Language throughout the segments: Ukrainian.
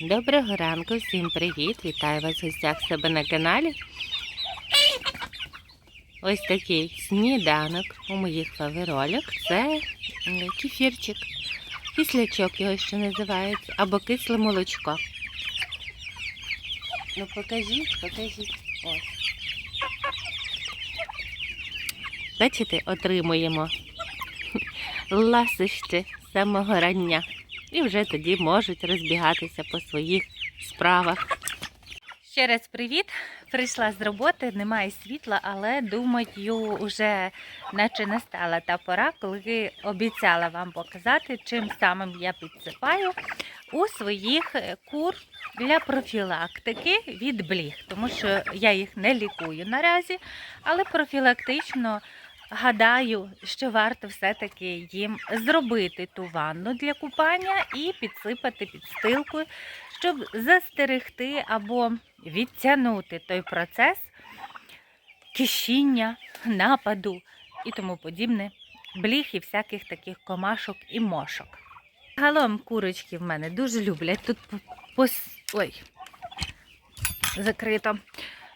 Доброго ранку, всім привіт! Вітаю вас в гостях себе на каналі. Ось такий сніданок у моїх фаверолях. Це кефірчик, кислячок його ще називають, або кисле молочко. Ну покажіть, покажіть. Ось. Бачите, отримуємо ласище з самого рання. І вже тоді можуть розбігатися по своїх справах. Ще раз привіт. Прийшла з роботи, немає світла, але думаю, вже наче настала та пора, коли обіцяла вам показати, чим самим я підсипаю у своїх е, кур для профілактики від бліг, тому що я їх не лікую наразі, але профілактично гадаю, що варто все-таки їм зробити ту ванну для купання і підсипати підстилкою, щоб застерегти або відтягнути той процес кишіння, нападу і тому подібне, бліг і всяких таких комашок і мошок. Загалом курочки в мене дуже люблять тут по- пос... Ой, закрито.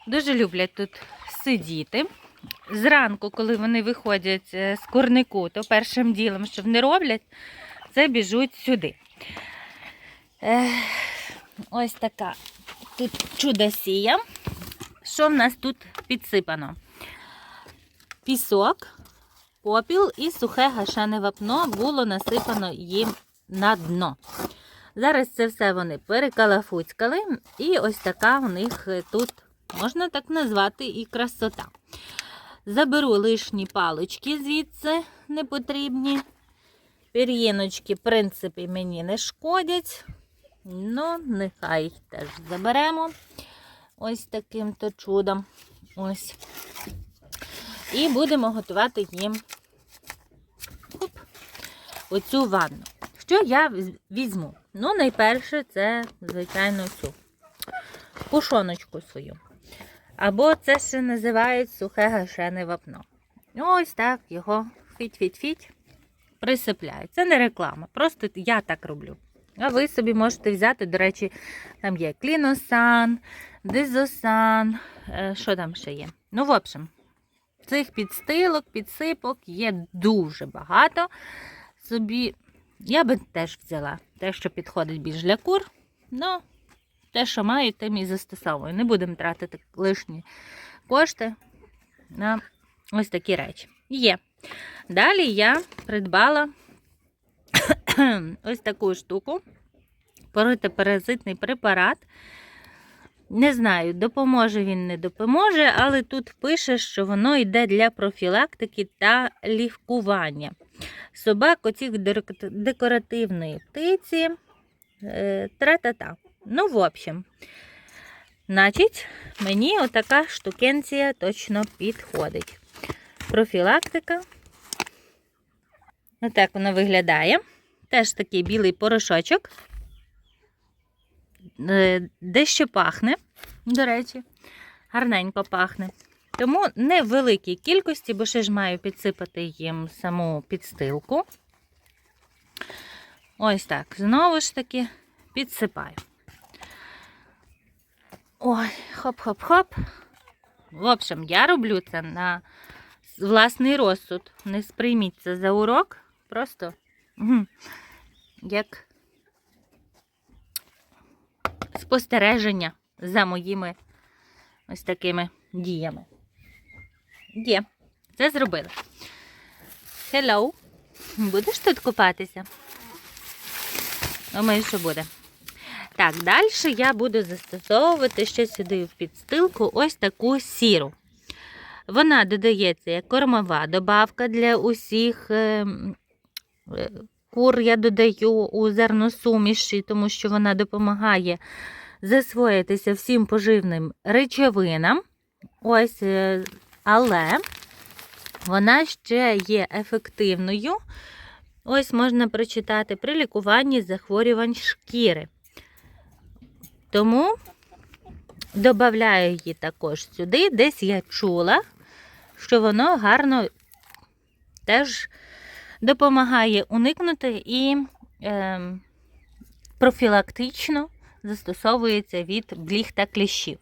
Дуже люблять тут сидіти. Зранку, коли вони виходять е, з курнику, то першим ділом, що вони роблять, це біжуть сюди. Ось така тут чудосія. Що в нас тут підсипано? Пісок, попіл і сухе гашене вапно було насипано їм на дно. Зараз це все вони перекалафуцькали, і ось така у них тут, можна так назвати, і красота. Заберу лишні палички звідси непотрібні. Пір'їночки, в принципі, мені не шкодять. Ну, нехай їх теж заберемо. Ось таким то чудом. Ось. І будемо готувати їм хоп, оцю ванну. Що я візьму? Ну, найперше, це, звичайно, цю пушоночку свою. Або це ще називають сухе гашене вапно. Ось так його фіть-фіть-фіть присипляють. Це не реклама, просто я так роблю. А ви собі можете взяти, до речі, там є кліносан, дизосан, е, що там ще є. Ну, в общем, цих підстилок, підсипок є дуже багато. Собі я би теж взяла те, що підходить більш для кур. Ну, те, що маю, тим і застосовую. Не будемо тратити лишні кошти на ось такі речі. Є. Далі я придбала ось таку штуку. Протипаразитний препарат. Не знаю, допоможе він, не допоможе, але тут пише, що воно йде для профілактики та лікування. Собак, оцих декоративної птиці. е, Тра-та-та. Ну, в общем, значить, мені отака штукенція точно підходить. Профілактика. Отак воно виглядає. Теж такий білий порошочок. Е, Дещо пахне, до речі, гарненько пахне. Тому не в великій кількості, бо ще ж маю підсипати їм саму підстилку. Ось так. Знову ж таки підсипаю. Ой, хоп-хоп-хоп. В общем, я роблю це на власний розсуд. Не сприйміть це за урок. Просто як спостереження за моїми ось такими діями. Є, це зробили. Hello. Будеш тут купатися? Думаю, що буде. Так, далі я буду застосовувати ще сюди в підстилку ось таку сіру. Вона додається як кормова добавка для усіх е, е, кур. Я додаю у зерносуміші, тому що вона допомагає засвоїтися всім поживним речовинам. Ось, е, але вона ще є ефективною. Ось можна прочитати при лікуванні захворювань шкіри. Тому додаю її також сюди. Десь я чула, що воно гарно теж допомагає уникнути і е, профілактично застосовується від бліг та кліщів.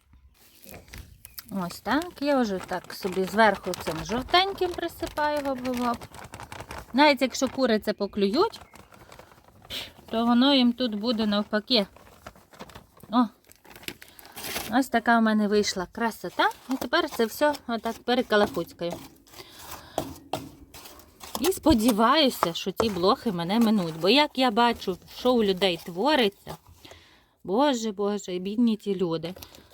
Ось так. Я вже так собі зверху цим жовтеньким присипаю гоп-гоп. Навіть якщо кури це поклюють, то воно їм тут буде навпаки. О! Ось така в мене вийшла красота. І тепер це все отак перекалапуцькаю. І сподіваюся, що ці блохи мене минуть. Бо як я бачу, що у людей твориться, боже Боже, бідні ті люди,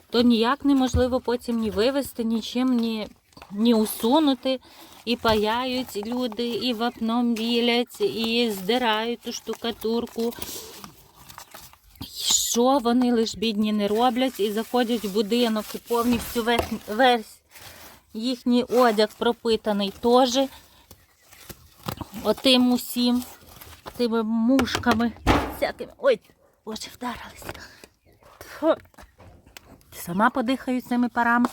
то ніяк неможливо потім ні вивезти, нічим ні, ні усунути. І паяють люди, і вапном білять, і здирають ту штукатурку. Що вони лиш бідні не роблять і заходять в будинок і повністю весь, весь їхній одяг пропитаний теж отим усім, тими мушками, всякими. Ой, очі вдарилися. Сама подихаю цими парами.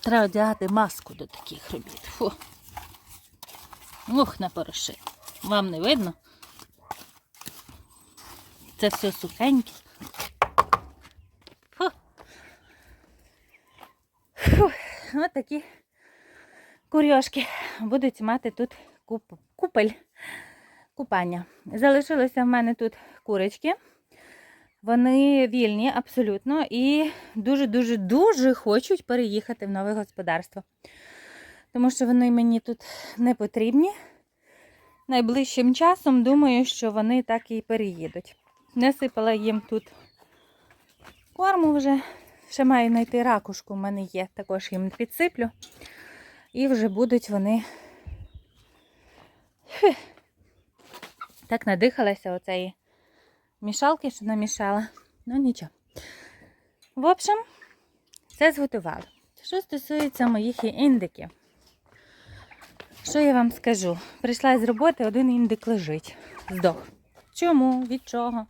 Треба одягати маску до таких робіт. Фу. Ух, на пороши. Вам не видно? Це все сухеньке. Фу. Ось такі курьошки будуть мати тут куп... купель купання. Залишилися в мене тут курочки. Вони вільні абсолютно і дуже-дуже дуже хочуть переїхати в нове господарство. Тому що вони мені тут не потрібні. Найближчим часом думаю, що вони так і переїдуть. Насипала їм тут корму вже. Ще маю знайти ракушку, в мене є, також їм підсиплю. І вже будуть вони. Так надихалася оцеї мішалки, що намішала. Ну нічого. В общем, все зготували. Що стосується моїх індиків, що я вам скажу? Прийшла з роботи, один індик лежить. Здох. Чому? Від чого?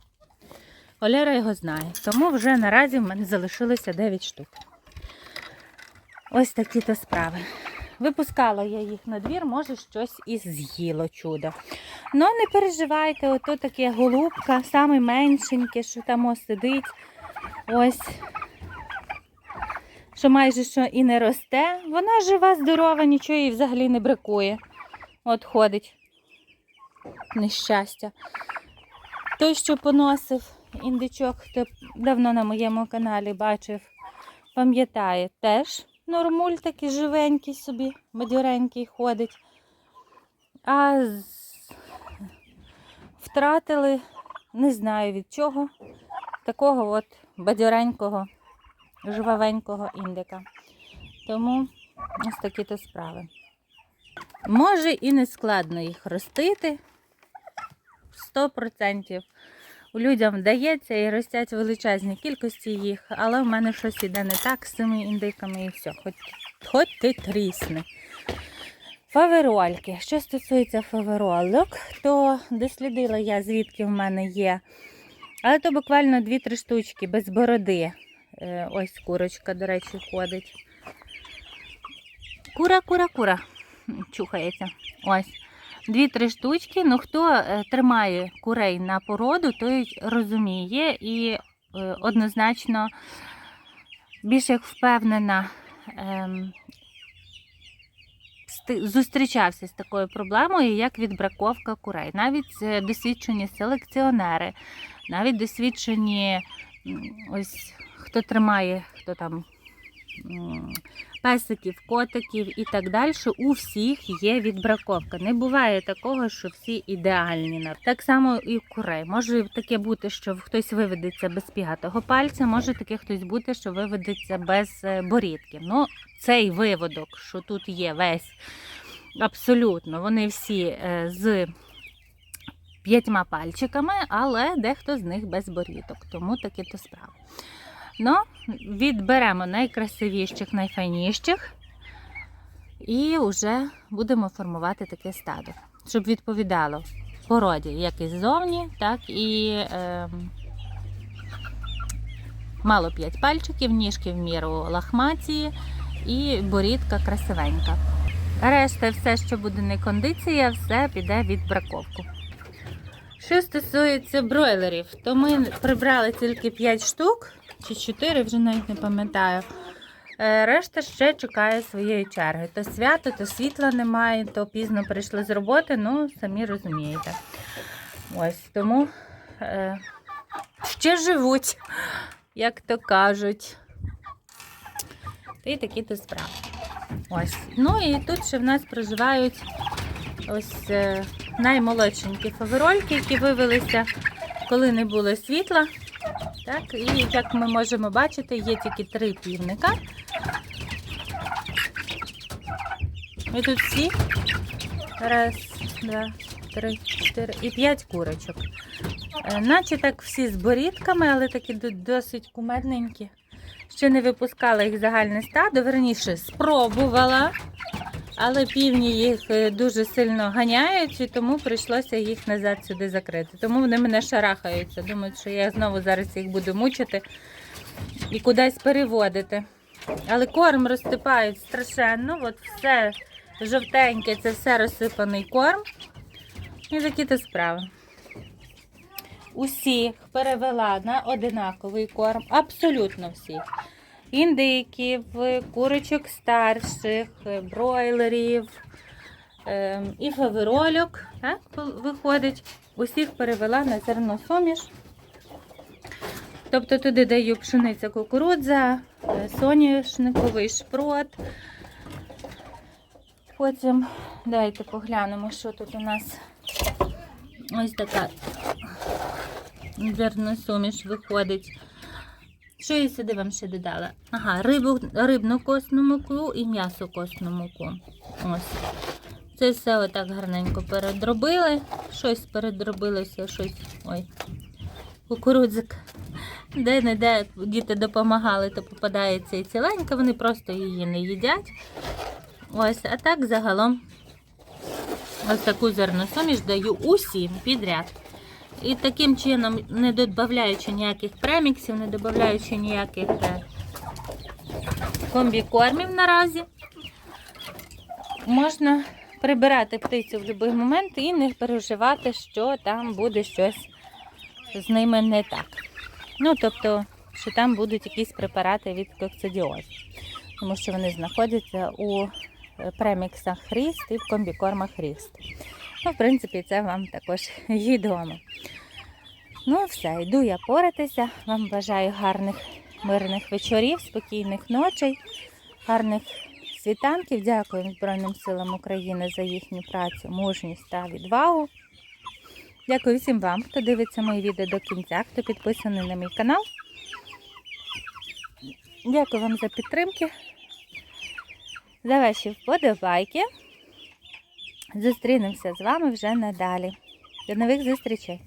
Оляра його знає. Тому вже наразі в мене залишилося 9 штук. Ось такі то справи. Випускала я їх на двір, може щось і з'їло чудо. Ну, не переживайте, ото таке голубка, саме меншеньке, що там сидить. Ось. Що майже що і не росте. Вона жива, здорова, нічого їй взагалі не бракує. От ходить. Нещастя. Той, що поносив індичок, хто давно на моєму каналі бачив, пам'ятає, теж нормуль такий живенький собі, бадьоренький ходить. А втратили, не знаю від чого, такого от бадьоренького, жвавенького індика. Тому ось такі то справи. Може і не складно їх ростити. 100%. Людям вдається і ростять величезні кількості їх, але в мене щось іде не так з цими індиками і все. Хоч, хоч ти трісни. Фаверольки. Що стосується фаверолок, то дослідила я, звідки в мене є. Але то буквально 2-3 штучки без бороди. Е, Ось курочка, до речі, ходить. Кура, кура, кура. Чухається. Ось. Дві-три штучки. Ну, хто е, тримає курей на породу, той розуміє і е, однозначно більш як впевнена, ем, зустрічався з такою проблемою, як відбраковка курей. Навіть е, досвідчені селекціонери, навіть досвідчені ось хто тримає, хто там. Песиків, котиків і так далі, у всіх є відбраковка. Не буває такого, що всі ідеальні. Так само і курей. Може таке бути, що хтось виведеться без п'ятого пальця, може таке хтось бути, що виведеться без е, борідки. Ну, цей виводок, що тут є весь абсолютно, вони всі е, з п'ятьма пальчиками, але дехто з них без борідок. Тому таке то справа. Ну, відберемо найкрасивіших, найфайніших і вже будемо формувати таке стадо, щоб відповідало породі, як і ззовні, так і е, мало 5 пальчиків, ніжки в міру лахматі і борідка красивенька. Решта, все, що буде не кондиція, все піде від браковку. Що стосується бройлерів, то ми прибрали тільки 5 штук чи 4, вже навіть не пам'ятаю. Е, Решта ще чекає своєї черги. То свято, то світла немає, то пізно прийшли з роботи, ну, самі розумієте. Ось тому е, ще живуть, як то кажуть. Й такі то справи. Ось. Ну і тут ще в нас проживають ось е, наймолодшенькі фаверольки, які вивелися, коли не було світла. Так, і як ми можемо бачити, є тільки три півника. І тут всі. Раз, два, три, чотири і п'ять курочок. Е, Наче так всі з борідками, але такі досить кумедненькі. Ще не випускала їх загальне стадо, верніше спробувала, але півні їх е, дуже сильно ганяють, і тому прийшлося їх назад сюди закрити. Тому вони мене шарахаються. Думають, що я знову зараз їх буду мучити і кудись переводити. Але корм розсипають страшенно, от все жовтеньке, це все розсипаний корм. І такі то справи. Усіх перевела на одинаковий корм, абсолютно всіх. Індиків, курочок старших, бройлерів ем, і фаверольок. Так, виходить, усіх перевела на зерносуміш. Тобто туди даю пшениця кукурудза, е, соняшниковий шпрот. Потім дайте поглянемо, що тут у нас ось така зерносуміш виходить. Що я сюди вам ще додала? Ага, рибу, рибну косну муку і м'ясо косну муку. Ось. Це все отак гарненько передробили. Щось передробилося, щось. Ой, кукурудзик. Де-не-де діти допомагали, то попадається і ціленька, вони просто її не їдять. Ось, а так загалом ось таку зерносуміш даю усім підряд. І таким чином, не додаючи ніяких преміксів, не додаючи ніяких е, комбікормів наразі, можна прибирати птицю в будь-який момент і не переживати, що там буде щось з ними не так. Ну, тобто, що там будуть якісь препарати від коксидіозу, тому що вони знаходяться у е, преміксах хріст і в комбікормах хріст. Ну, в принципі, це вам також відомо. Ну, все, йду я поратися. Вам бажаю гарних мирних вечорів, спокійних ночей, гарних світанків. Дякую Збройним силам України за їхню працю, мужність та відвагу. Дякую всім вам, хто дивиться мої відео до кінця, хто підписаний на мій канал. Дякую вам за підтримки, за ваші вподобайки. Зустрінемося з вами вже надалі. До нових зустрічей!